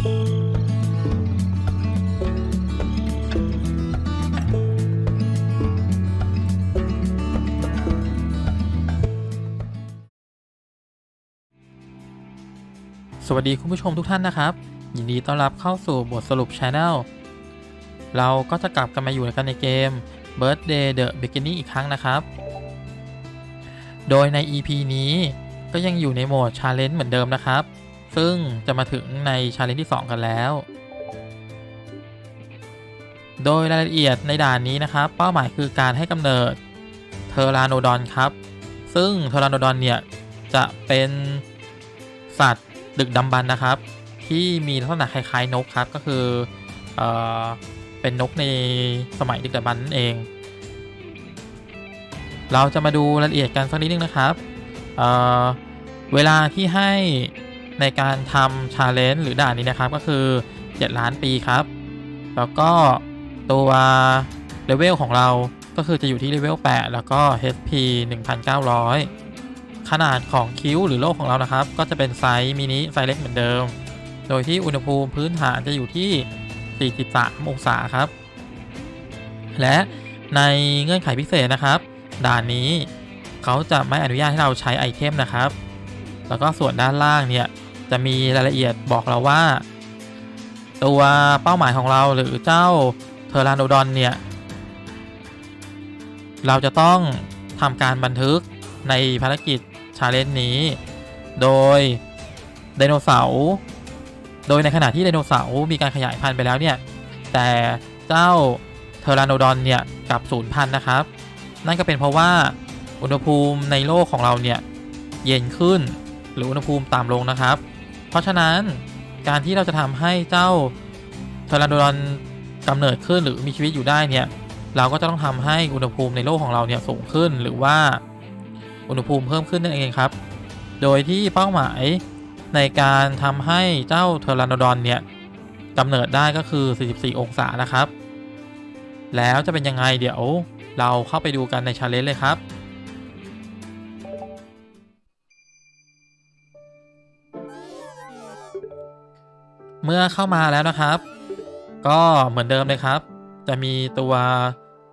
สวัสดีคุณผู้ชมทุกท่านนะครับ ยินดีต้อนรับเข้าสู่บทสรุป Channel เราก็จะกลับกันมาอยู่กันในเกม Birthday The Beginning อีกครั้งนะครับ โดยใน EP นี้ก็ยังอยู่ในโหมด Challenge เหมือนเดิมนะครับ ซึ่งจะมาถึงใน Challenge ที่ 2 กันแล้ว โดยรายละเอียดในด่านนี้นะครับ เป้าหมายคือการให้กำเนิดเทอราโนดอนครับ ซึ่งเทอราโนดอนเนี่ย จะเป็นสัตว์ดึกดำบรรพ์นะครับ ที่มีลักษณะคล้ายๆนกครับ ก็คือเออเป็นนกในสมัยดึกดำบรรพ์นั่นเอง เราจะมาดูรายละเอียดกันสักนิดนึงนะครับเเวลาที่ให้ ในการทำชาเลนจ์หรือด่านนี้นะครับก็คือ 7 ล้านปีครับ แล้วก็ตัวเลเวลของเราก็คือจะอยู่ที่เลเวล 8 แล้วก็ HP 1900 ขนาดของคิ้วหรือโลกของเรานะครับ ก็จะเป็นไซส์มินิไซส์เล็กเหมือนเดิม โดยที่อุณหภูมิพื้นฐานจะอยู่ที่ 43 องศาครับ และในเงื่อนไขพิเศษนะครับ ด่านนี้เขาจะไม่อนุญาตให้เราใช้ไอเทมนะครับ แล้วก็ส่วนด้านล่างเนี่ย จะมีรายละเอียดบอกเราว่า ตัวเป้าหมายของเราหรือเจ้าเทอราโนดอนเนี่ย เราจะต้องทำการบันทึกในภารกิจชาเลนจ์นี้ โดยไดโนเสาร์โดยในขณะที่ไดโนเสาร์มีการขยายพันธุ์ไปแล้วเนี่ย แต่เจ้าเทอราโนดอนเนี่ยกลับสูญพันธุ์นะครับ นั่นก็เป็นเพราะว่าอุณหภูมิในโลกของเราเนี่ยเย็นขึ้น หรืออุณหภูมิต่ำลงนะครับ เพราะฉะนั้นการที่เราจะทำให้เจ้าเทอราโนดอนกำเนิดขึ้นหรือมีชีวิตอยู่ได้เนี่ยเราก็จะต้องทำให้อุณหภูมิในโลกของเราเนี่ยสูงขึ้นหรือว่าอุณหภูมิเพิ่มขึ้นนั่นเองครับ โดยที่เป้าหมายในการทำให้เจ้าเทอราโนดอนเนี่ยกำเนิดได้ก็คือ 44 องศานะครับ แล้วจะเป็นยังไงเดี๋ยวเราเข้าไปดูกันในชาเลนจ์เลยครับ เมื่อเข้ามาแล้วนะครับ ก็เหมือนเดิมเลยครับ จะมีตัว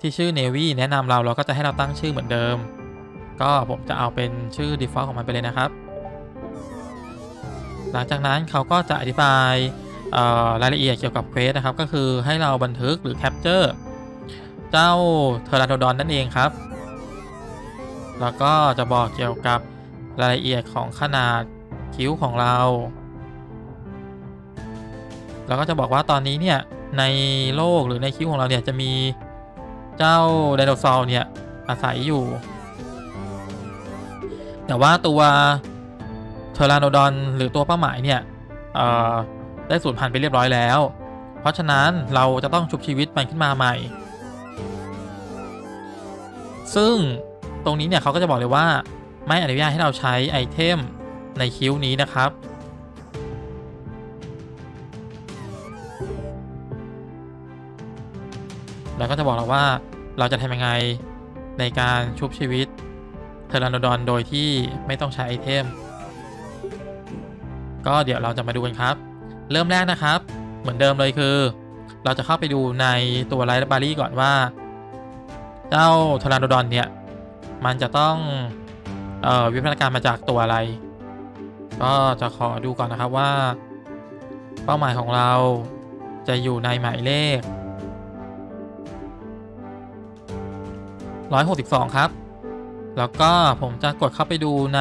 ที่ชื่อ Navy แนะนำเราเราก็จะให้เราตั้งชื่อเหมือนเดิม ก็ผมจะเอาเป็นชื่อ default ของมันไปเลยนะครับ หลังจากนั้นเขาก็จะอธิบายรายละเอียดเกี่ยวกับเควสนะครับ ก็คือให้เราบันทึกหรือแคปเจอร์เจ้าเทอร์าโนดอนนั่นเองครับ แล้วก็จะบอกเกี่ยวกับรายละเอียดของขนาดคิ้วของเรา แล้วก็จะบอกว่าตอนนี้เนี่ยในโลกหรือในคิวของเราเนี่ยจะมีเจ้าไดโนเสาร์เนี่ยอาศัยอยู่ แต่ว่าตัวเทอราโนดอนหรือตัวเป้าหมายเนี่ยได้สูญพันธุ์ไปเรียบร้อยแล้ว เพราะฉะนั้นเราจะต้องชุบชีวิตมันขึ้นมาใหม่ ซึ่งตรงนี้เนี่ยเขาก็จะบอกเลยว่าไม่อนุญาตให้เราใช้ไอเทมในคิ้วนี้นะครับ แล้วก็จะบอกเราว่าเราจะทำยังไงในการชุบชีวิตเทอราโดอนโดยที่ไม่ต้องใช้ไอเทม ก็เดี๋ยวเราจะมาดูกันครับ เริ่มแรกนะครับ เหมือนเดิมเลยคือ เราจะเข้าไปดูในตัวไลท์บารี่ก่อนว่า เจ้าเทอราโดอนเนี่ย มันจะต้องเอ่อวิวัฒนาการมาจากตัวอะไร ก็จะขอดูก่อนนะครับว่า เป้าหมายของเราจะอยู่ในหมายเลข 162 ครับ แล้วก็ผมจะกดเข้าไปดูใน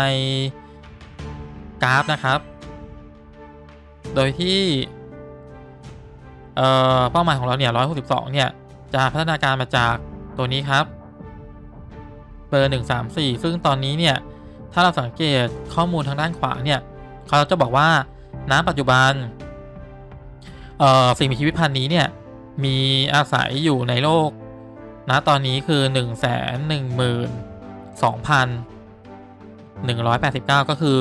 กราฟนะครับ โดยที่เเป้าหมายของเราเนี่ย 162 เนี่ย จะพัฒนาการมาจากตัวนี้ครับ เบอร์ 134 ซึ่งตอนนี้เนี่ย ถ้าเราสังเกตข้อมูลทางด้านขวาเนี่ย เขาจะบอกว่าณปัจจุบันสิ่งมีชีวิตพันธุ์นี้เนี่ย มีอาศัยอยู่ในโลก ณตอนนี้คือ 1 1 2 189 ก็คือ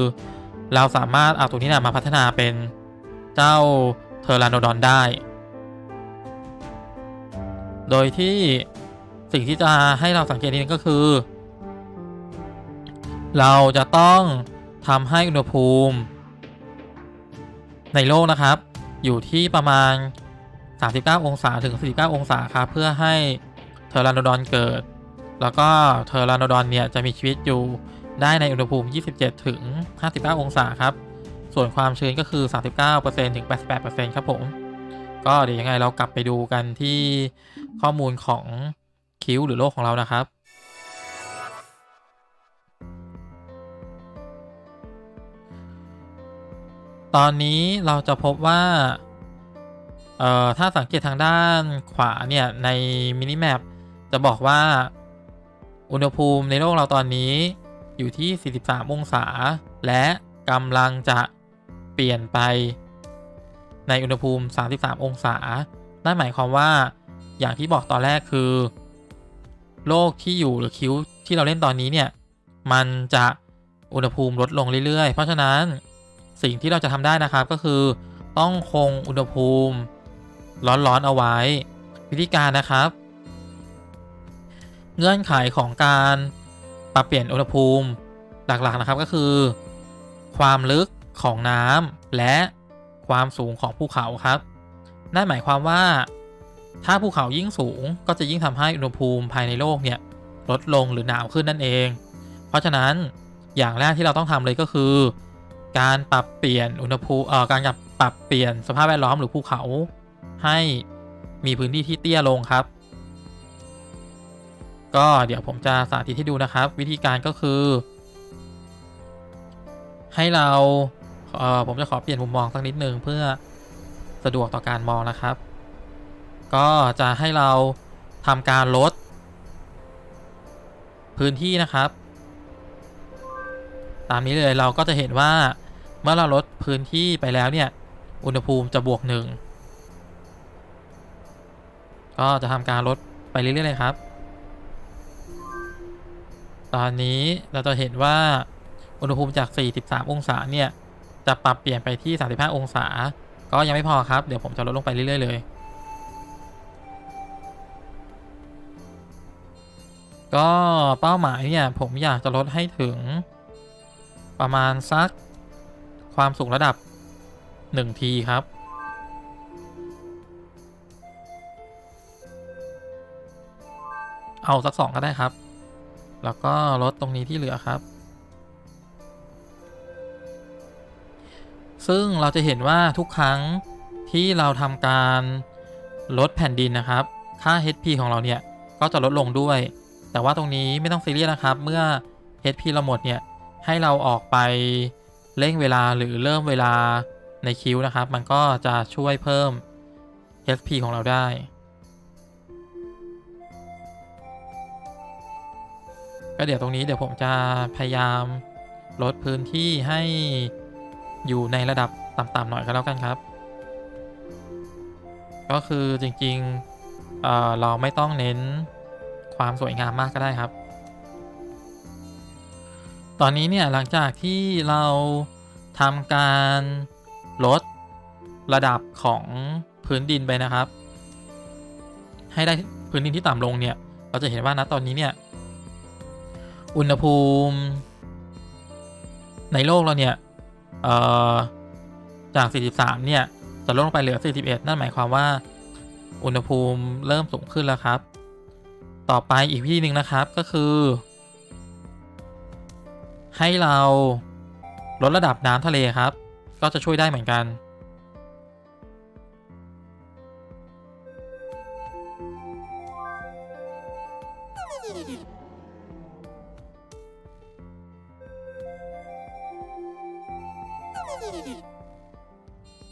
เราสามารถเอาตัวนี้นะมาพัฒนาเป็นเจ้าเทอร์านโดอนได้ โดยที่สิ่งที่จะให้เราสังเกตนิดนึงก็คือ เราจะต้องทำให้อุณหภูมิ ในโลกนะครับ อยู่ที่ประมาณ 39 องศาถึง 49 องศาครับเพื่อให้ เทอร์รานโดดอนเกิด แล้วก็เทอร์รานโดดอนเนี่ยจะมีชีวิตอยู่ได้ในอุณหภูมิ 27 ถึง 59 องศาครับ ส่วนความชื้นก็คือ 39%ถึง 88%ครับผม ก็เดี๋ยวยังไงเรากลับไปดูกันที่ข้อมูลของคิ้วหรือโลกของเรานะครับ ตอนนี้เราจะพบว่า เอ่อ ถ้าสังเกตทางด้านขวาเนี่ย ในมินิแมป จะบอกว่า อุณหภูมิในโลกเราตอนนี้อยู่ที่ 43 องศา และกำลังจะเปลี่ยนไปในอุณหภูมิ 33 องศา นั่นหมายความว่าอย่างที่บอกตอนแรกคือ โลกที่อยู่หรือคิ้วที่เราเล่นตอนนี้เนี่ย มันจะอุณหภูมิลดลงเรื่อยๆ เพราะฉะนั้นสิ่งที่เราจะทำได้นะครับก็คือ ต้องคงอุณหภูมิร้อนๆเอาไว้ วิธีการนะครับ เงื่อนไขของการปรับเปลี่ยนอุณหภูมิหลักๆนะครับก็คือ ความลึกของน้ำและความสูงของภูเขาครับ นั่นหมายความว่า ถ้าภูเขายิ่งสูงก็จะยิ่งทำให้อุณหภูมิภายในโลกเนี่ยลดลงหรือหนาวขึ้นนั่นเอง เพราะฉะนั้นอย่างแรกที่เราต้องทำเลยก็คือ การปรับเปลี่ยนอุณหภูมิเอ่อการปรับเปลี่ยนสภาพแวดล้อมหรือภูเขา ให้มีพื้นที่ที่เตี้ยลงครับ ก็เดี๋ยวผมจะสาธิตให้ดูนะครับ วิธีการก็คือ ให้เราเออผมจะขอเปลี่ยนมุมมองสักนิดนึงเพื่อสะดวกต่อการมองนะครับ ก็จะให้เราทำการลด พื้นที่นะครับ ตามนี้เลยเราก็จะเห็นว่าเมื่อเราลดพื้นที่ไปแล้วเนี่ย อุณหภูมิจะบวกหนึ่งก็จะทำการลดไปเรื่อยๆเลยครับ ตอนนี้เราจะเห็นว่าอุณหภูมิจาก 43 องศาเนี่ย จะปรับเปลี่ยนไปที่ 35 องศา ก็ยังไม่พอครับ เดี๋ยวผมจะลดลงไปเรื่อย ๆ เลย ก็เป้าหมายเนี่ย ผมอยากจะลดให้ถึงประมาณสักความสูงระดับ 1 ทีครับเอาสักสองก็ได้ครับ แล้วก็ลดตรงนี้ที่เหลือครับ ซึ่งเราจะเห็นว่าทุกครั้งที่เราทำการลดแผ่นดินนะครับ ค่า HP ของเราเนี่ยก็จะลดลงด้วย แต่ว่าตรงนี้ไม่ต้องซีเรียสนะครับ เมื่อ HP เราหมดเนี่ยให้เราออกไปเร่งเวลาหรือเริ่มเวลาในคิวนะครับ มันก็จะช่วยเพิ่ม HP ของเราได้ ก็เดี๋ยวตรงนี้เดี๋ยวผมจะพยายามลดพื้นที่ให้อยู่ในระดับต่ำๆหน่อยก็แล้วกันครับ ก็คือจริงๆเเราไม่ต้องเน้นความสวยงามมากก็ได้ครับ ตอนนี้เนี่ยหลังจากที่เราทำการลดระดับของพื้นดินไปนะครับ ให้ได้พื้นดินที่ต่ำลงเนี่ย เราจะเห็นว่านะตอนนี้เนี่ย อุณหภูมิในโลกเราเนี่ยจาก 43 เนี่ย จะลดลงไปเหลือ 41 นั่นหมายความว่า อุณหภูมิเริ่มสูงขึ้นแล้วครับ ต่อไปอีกวิธีหนึ่งนะครับก็คือ ให้เราลดระดับน้ำทะเลครับ ก็จะช่วยได้เหมือนกัน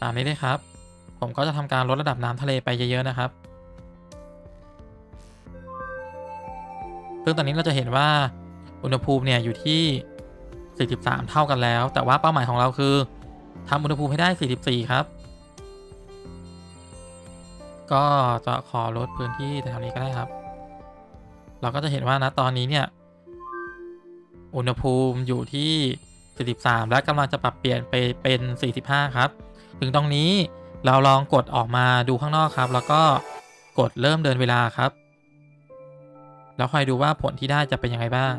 ามนี้เลยครับ ผมก็จะทำการลดระดับน้ำทะเลไปเยอะๆนะครับ ซึ่งตอนนี้เราจะเห็นว่าอุณหภูมิเนี่ยอยู่ที่ 43 เท่ากันแล้ว แต่ว่าเป้าหมายของเราคือทำอุณหภูมิให้ได้ 44 ครับ ก็จะขอลดพื้นที่แถวนี้ก็ได้ครับ เราก็จะเห็นว่านะตอนนี้เนี่ย อุณหภูมิอยู่ที่ 43 และกำลังจะปรับเปลี่ยนไปเป็น 45 ครับ ถึงตรงนี้เราลองกดออกมาดูข้างนอกครับ แล้วก็กดเริ่มเดินเวลาครับ แล้วคอยดูว่าผลที่ได้จะเป็นยังไงบ้าง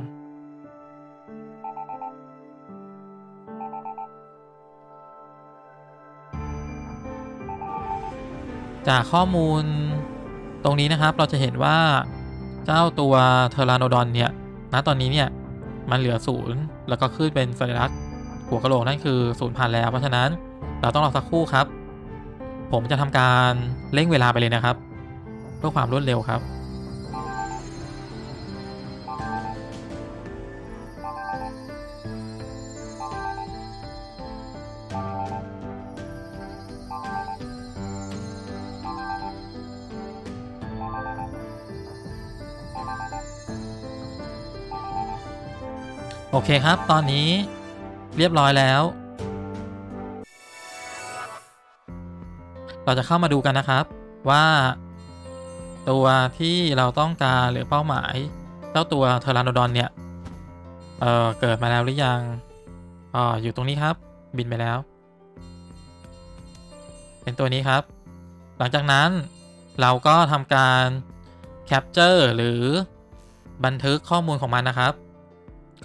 จากข้อมูลตรงนี้นะครับเราจะเห็นว่าเจ้าตัวเทอรานโดอนเนี่ยณตอนนี้เนี่ยมันเหลือศูนย์แล้วก็ขึ้นเป็นสัญลักษณ์หัวกะโหลกนั่นคือศูนย์พันแล้วเพราะฉะนั้น เราต้องรอสักครู่ครับ ผมจะทำการเร่งเวลาไปเลยนะครับ เพื่อความรวดเร็วครับโอเคครับ ตอนนี้เรียบร้อยแล้ว เราจะเข้ามาดูกันนะครับว่า ตัวที่เราต้องการหรือเป้าหมาย เจ้าตัวเทอราโนดอนเนี่ย เอ่อ เกิดมาแล้วหรือยังอ๋ออยู่ตรงนี้ครับ บินไปแล้ว เป็นตัวนี้ครับ หลังจากนั้นเราก็ทำการแคปเจอร์หรือบันทึกข้อมูลของมันนะครับ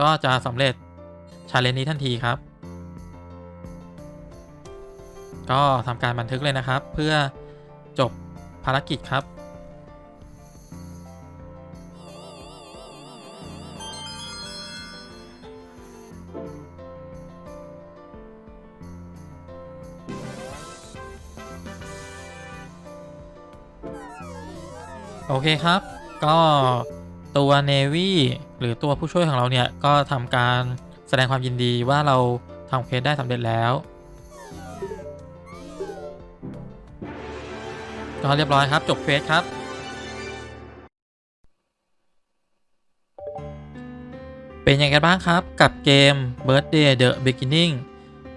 ก็จะสำเร็จชาเลนจ์นี้ทันทีครับ ก็ทำการบันทึกเลยนะครับ เพื่อจบภารกิจครับโอเคครับ ก็ตัว Navy หรือตัวผู้ช่วยของเราเนี่ย ก็ทำการแสดงความยินดีว่าเราทำเควสได้สำเร็จแล้ว ก็เรียบร้อยครับ จบเควสครับ เป็นยังไงบ้างครับกับเกม Birthday The Beginning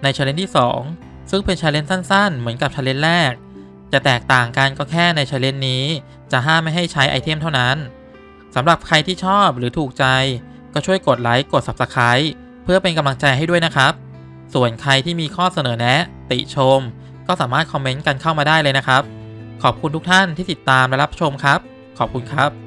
ใน Challenge ที่ 2 ซึ่งเป็น Challenge สั้นๆ เหมือนกับ Challenge แรก จะแตกต่างกันก็แค่ใน Challenge นี้ จะห้ามไม่ให้ใช้ไอเทมเท่านั้นสำหรับใครที่ชอบหรือถูกใจ ก็ช่วยกดไลค์กด Subscribe เพื่อเป็นกำลังใจให้ด้วยนะครับ ส่วนใครที่มีข้อเสนอแนะ ติชม ก็สามารถคอมเมนต์กันเข้ามาได้เลยนะครับ ขอบคุณทุกท่านที่ติดตามและรับชมครับ ขอบคุณครับ